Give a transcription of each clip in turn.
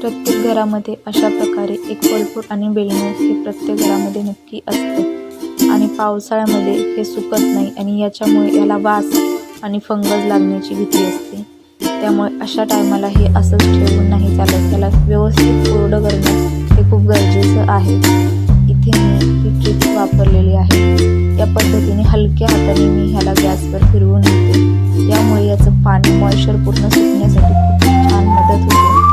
प्रत्येक घरामध्ये अशा प्रकारे एक पळपूर आणि बेलणं हे प्रत्येक घरामध्ये नक्की असतं. आणि पावसाळ्यामध्ये हे सुकत नाही आणि याच्यामुळे याला वास आणि फंगस लागण्याची भीती असते. त्यामुळे अशा टायमाला हे असंच ठेवून नाही चालत. त्याला व्यवस्थित कोरडं करणं हे खूप गरजेचं आहे. इथे मी ही ट्रिक वापरलेली आहे. या पद्धतीने हलक्या हाताने मी ह्याला गॅसवर फिरवून घेते यामुळे याचं पाणी मॉइश्चर पूर्ण सुकण्यासाठी खूप छान मदत होते.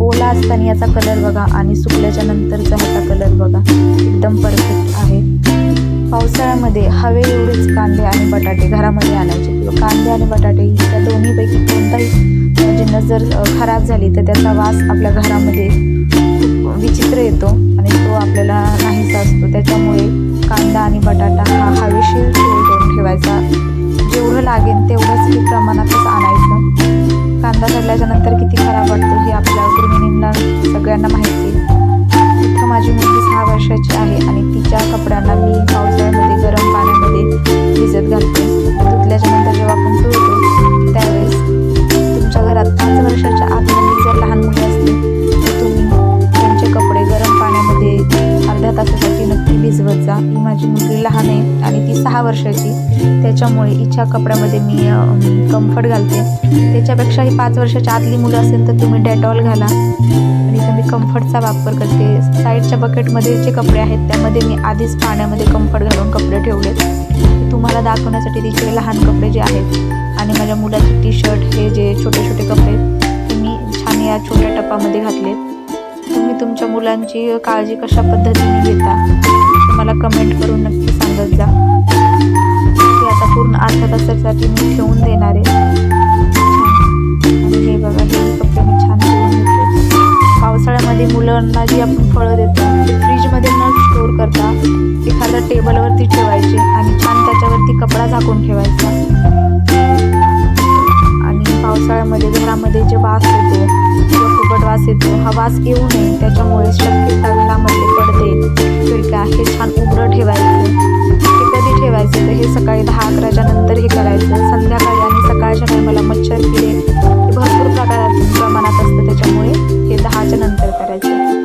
ओला असताना याचा कलर बघा आणि सुकल्याच्या नंतरचा ह्याचा कलर बघा. एकदम परफेक्ट आहे. पावसाळ्यामध्ये हवे एवढेच कांदे आणि बटाटे घरामध्ये आणायचे. किंवा कांदे आणि बटाटे त्या दोन्हीपैकी कोणताही म्हणजे नजर जर खराब झाली तर त्याचा वास आपल्या घरामध्ये खूप विचित्र येतो आणि तो आपल्याला नाहीसा असतो. त्याच्यामुळे कांदा आणि बटाटा हा हवेशीर करून ठेवायचा. जेवढं लागेल तेवढंच हे प्रमाणातच आणायचं. कांदा सडल्याच्यानंतर किती खराब वाटतो हे आपल्या ही माझी मुलगी लहान आहे आणि ती सहा वर्षाची. त्याच्यामुळे इच्छा कपड्यामध्ये मी कम्फर्ट घालते. त्याच्यापेक्षा ही पाच वर्षाच्या आतली मुलं असेल तर तुम्ही डेटॉल घाला. आणि इथं मी कम्फर्टचा वापर करते. साईडच्या बकेटमध्ये जे कपडे आहेत त्यामध्ये मी आधीच पाण्यामध्ये कम्फर्ट घालून कपडे ठेवले. तुम्हाला दाखवण्यासाठी तिचे लहान कपडे जे आहेत आणि माझ्या मुलाचे टी शर्ट हे जे छोटे छोटे कपडे ते मी छान या छोट्या टपामध्ये घातले तुम्ही तुमच्या मुलांची काळजी कशा पद्धतीने घेता? कमेंट करून नक्की सांगत जा. ते आता पूर्ण अर्धा तासासाठी मी ठेवून देणार आहे. आणि हे बघा हे कपडे मी छान घेतले पावसाळ्यामध्ये मुलांना जी आपण फळं देतो ते फ्रीजमध्ये न स्टोर करता एखाद्या टेबलवरती ठेवायचे आणि छान त्याच्यावरती कपडा झाकून ठेवायचा. आणि पावसाळ्यामध्ये घरामध्ये जे वास येतो किंवा फुकट वास येतो हा वास येऊ नये. त्याच्यामुळे शक्यता घरामधले पडदे का हे छान उघडं ठेवायचं. ते कधी ठेवायचं तर हे सकाळी दहा अकराच्या नंतर हे करायचं. संध्याकाळी आणि सकाळच्या टायमाला मच्छर किडे हे भरपूर प्रकारात प्रमाणात असतं. त्याच्यामुळे हे दहाच्या नंतर करायचं.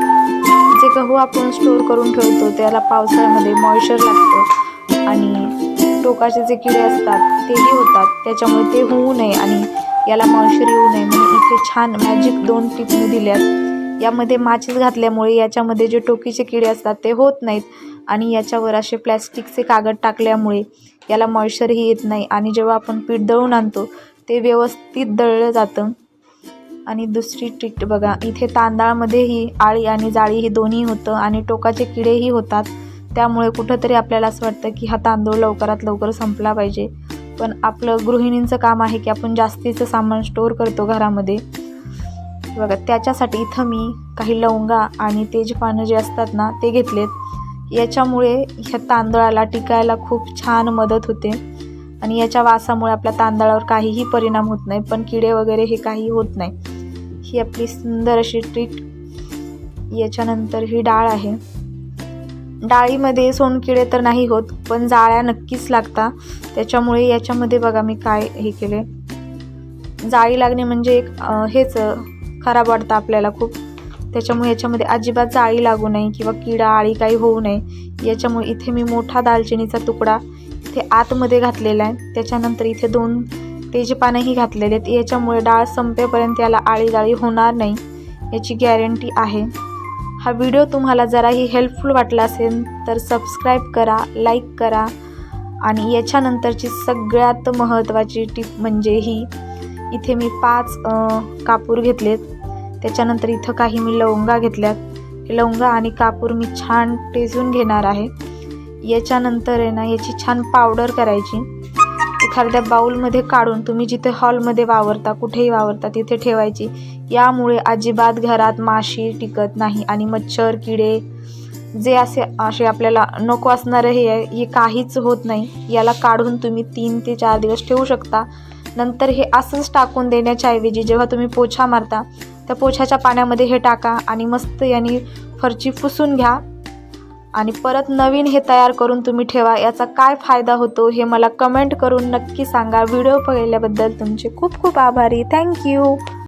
जे गहू आपण स्टोर करून ठेवतो त्याला पावसाळ्यामध्ये मॉइश्चर लागतं. आणि टोकाचे जे किडे असतात तेही होतात. त्याच्यामुळे ते होऊ नये आणि याला मॉइश्चर येऊ नये. म्हणून इथे छान मॅजिक दोन टिप मी दिल्यात. यामध्ये माचीस घातल्यामुळे याच्यामध्ये जे टोकीचे किडे असतात ते होत नाहीत आणि याच्यावर असे प्लॅस्टिकचे कागद टाकल्यामुळे याला मॉइश्चरही येत नाही आणि जेव्हा आपण पीठ दळून आणतो ते व्यवस्थित दळलं जातं. आणि दुसरी ट्रीट बघा इथे तांदळामध्येही आळी आणि जाळी हे दोन्ही होतं आणि टोकाचे किडेही होतात. त्यामुळे कुठंतरी आपल्याला असं वाटतं की हा तांदूळ लवकरात लवकर संपला पाहिजे. पण आपलं गृहिणींचं काम आहे की आपण जास्तीचं सामान स्टोअर करतो घरामध्ये. बघा त्याच्यासाठी इथं मी काही लवंगा आणि तेजपानं जे असतात ना ते घेतलेत. याच्यामुळे ह्या तांदळाला टिकायला खूप छान मदत होते. आणि याच्या वासामुळे आपल्या तांदळावर काहीही परिणाम होत नाही पण किडे वगैरे हे काही होत नाही. ही आपली सुंदर अशी ट्रीट याच्यानंतर ही डाळ आहे. डाळीमध्ये सोनकिडे तर नाही होत पण जाळ्या नक्कीच लागतात त्याच्यामुळे याच्यामध्ये बघा मी काय हे केले. जाळी लागणे म्हणजे एक हेच खराब वाटतं आपल्याला खूप. त्याच्यामुळे याच्यामध्ये अजिबात जाळी लागू नये किंवा किडा आळी काही होऊ नये. याच्यामुळे इथे मी मोठा दालचिनीचा तुकडा इथे आतमध्ये घातलेला आहे. त्याच्यानंतर इथे दोन तेजपानंही घातलेले आहेत. याच्यामुळे डाळ संपेपर्यंत याला आळी जाळी होणार नाही याची गॅरंटी आहे. हा व्हिडिओ तुम्हाला जराही हेल्पफुल वाटला असेल तर सबस्क्राईब करा लाईक करा आणि याच्यानंतरची सगळ्यात महत्त्वाची टीप म्हणजे ही इथे मी पाच कापूर घेतलेत. त्याच्यानंतर इथं काही मी लवंगा घेतल्यात. हे लवंगा आणि कापूर मी छान टेजून घेणार आहे. याच्यानंतर आहे ना याची छान पावडर करायची. एखाद्या बाऊलमध्ये काढून तुम्ही जिथे हॉलमध्ये वावरता कुठेही वावरता तिथे ठेवायची. यामुळे अजिबात घरात माशी टिकत नाही आणि मच्छर किडे जे असे असे आपल्याला नको असणारं हे आहे हे काहीच होत नाही. याला काढून तुम्ही तीन ते चार दिवस ठेवू शकता. नंतर हे असंच टाकून देण्याच्या ऐवजी जेव्हा तुम्ही पोछा मारता त्या पोछाच्या पाण्यामध्ये हे टाका आणि मस्त याने फरची पुसून घ्या. आणि परत नवीन हे तयार करून तुम्ही ठेवा. याचा काय फायदा होतो हे मला कमेंट करून नक्की सांगा. व्हिडिओ पाहिल्याबद्दल तुमचे खूप खूप आभारी. थँक्यू